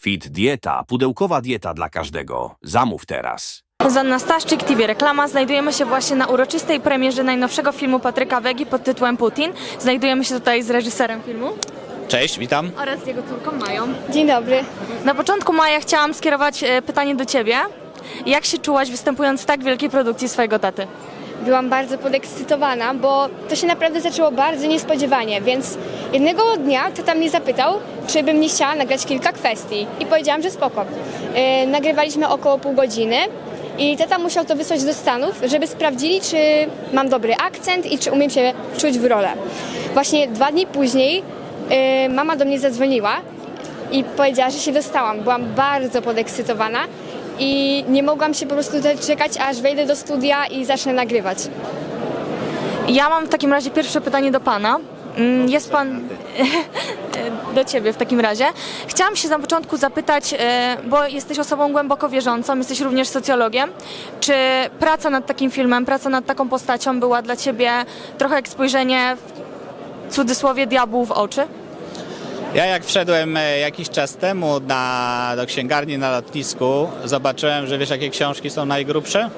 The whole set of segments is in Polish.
Fit Dieta, pudełkowa dieta dla każdego. Zamów teraz. Zuzanna Staszczyk, TV Reklama. Znajdujemy się właśnie na uroczystej premierze najnowszego filmu Patryka Wegi pod tytułem Putin. Znajdujemy się tutaj z reżyserem filmu Cześć, witam. oraz z jego córką Mają. Dzień dobry. Na początku Maja chciałam skierować e, pytanie do Ciebie. Jak się czułaś występując w tak wielkiej produkcji swojego taty? Byłam bardzo podekscytowana, bo to się naprawdę zaczęło bardzo niespodziewanie, więc jednego dnia tata mnie zapytał, czy bym nie chciała nagrać kilka kwestii i powiedziałam, że spoko. Yy, nagrywaliśmy około pół godziny i tata musiał to wysłać do Stanów, żeby sprawdzili, czy mam dobry akcent i czy umiem się wczuć w rolę. Właśnie dwa dni później yy, mama do mnie zadzwoniła i powiedziała, że się dostałam. Byłam bardzo podekscytowana i nie mogłam się po prostu czekać, aż wejdę do studia i zacznę nagrywać. Ja mam w takim razie pierwsze pytanie do Pana. Mm, Jest Pan do Ciebie w takim razie. Chciałam się na początku zapytać, e, bo jesteś osobą głęboko wierzącą, jesteś również socjologiem. Czy praca nad takim filmem, praca nad taką postacią była dla Ciebie trochę jak spojrzenie w cudzysłowie diabłu w oczy? Ja jak wszedłem e, jakiś czas temu na, do księgarni na lotnisku, zobaczyłem, że wiesz jakie książki są najgrubsze?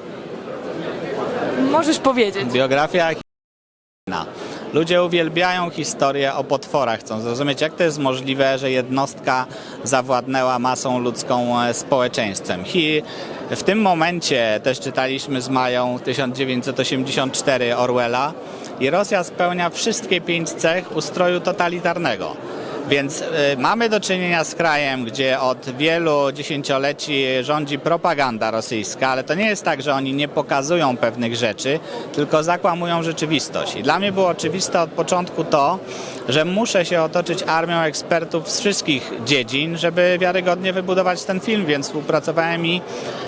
Możesz powiedzieć. Biografia Hitchcocka. Ludzie uwielbiają historię o potworach, chcą zrozumieć jak to jest możliwe, że jednostka zawładnęła masą ludzką e, społeczeństwem. I w tym momencie też czytaliśmy z Mają 1984 Orwella i Rosja spełnia wszystkie pięć cech ustroju totalitarnego. Więc y, mamy do czynienia z krajem, gdzie od wielu dziesięcioleci rządzi propaganda rosyjska, ale to nie jest tak, że oni nie pokazują pewnych rzeczy, tylko zakłamują rzeczywistość. I dla mnie było oczywiste od początku to, że muszę się otoczyć armią ekspertów z wszystkich dziedzin, żeby wiarygodnie wybudować ten film, więc współpracowałem i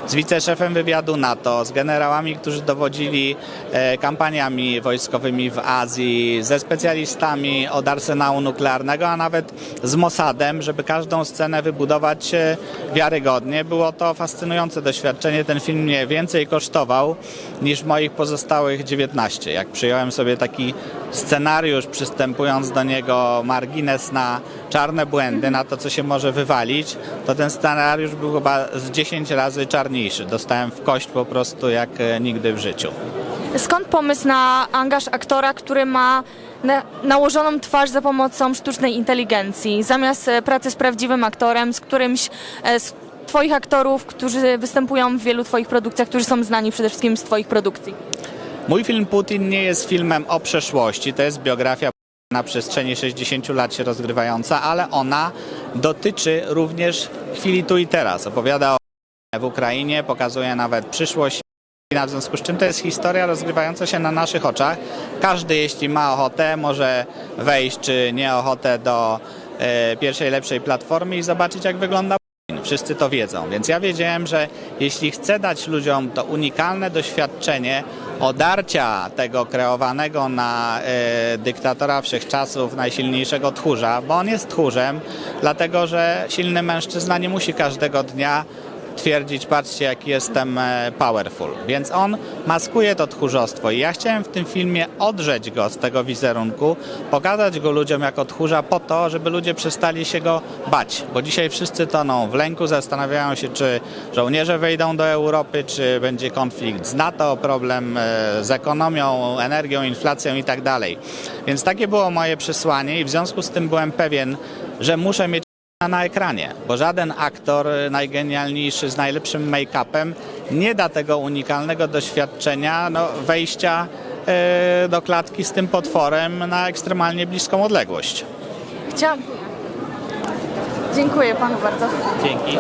z wiceszefem wywiadu NATO, z generałami, którzy dowodzili e, kampaniami wojskowymi w Azji, ze specjalistami od arsenału nuklearnego, a nawet z Mossadem, żeby każdą scenę wybudować e, wiarygodnie. Było to fascynujące doświadczenie. Ten film mnie więcej kosztował niż moich pozostałych 19. Jak przyjąłem sobie taki scenariusz, przystępując do niego margines na czarne błędy, na to, co się może wywalić, to ten scenariusz był chyba z 10 razy czarniejszy. Dostałem w kość po prostu jak e, nigdy w życiu. Skąd pomysł na angaż aktora, który ma na, nałożoną twarz za pomocą sztucznej inteligencji, zamiast e, pracy z prawdziwym aktorem, z którymś e, z Twoich aktorów, którzy występują w wielu Twoich produkcjach, którzy są znani przede wszystkim z Twoich produkcji? Mój film Putin nie jest filmem o przeszłości, to jest biografia na przestrzeni 60 lat się rozgrywająca, ale ona dotyczy również chwili tu i teraz. Opowiada o w Ukrainie, pokazuje nawet przyszłość. W związku z czym to jest historia rozgrywająca się na naszych oczach. Każdy, jeśli ma ochotę, może wejść czy nie ochotę do e, pierwszej lepszej platformy i zobaczyć, jak wygląda. Wszyscy to wiedzą, więc ja wiedziałem, że jeśli chcę dać ludziom to unikalne doświadczenie odarcia tego kreowanego na e, dyktatora wszechczasów, najsilniejszego tchórza, bo on jest tchórzem, dlatego że silny mężczyzna nie musi każdego dnia twierdzić, patrzcie jaki jestem e, powerful. Więc on maskuje to tchórzostwo i ja chciałem w tym filmie odrzeć go z tego wizerunku, pokazać go ludziom jako tchórza po to, żeby ludzie przestali się go bać, bo dzisiaj wszyscy toną w lęku, zastanawiają się, czy żołnierze wejdą do Europy, czy będzie konflikt z NATO, problem e, z ekonomią, energią, inflacją i tak. Więc takie było moje przesłanie i w związku z tym byłem pewien, że muszę mieć na ekranie, bo żaden aktor y, najgenialniejszy z najlepszym make-upem nie da tego unikalnego doświadczenia no, wejścia e, do klatki z tym potworem na ekstremalnie bliską odległość. Chciałam... Dziękuję Panu bardzo. Dzięki.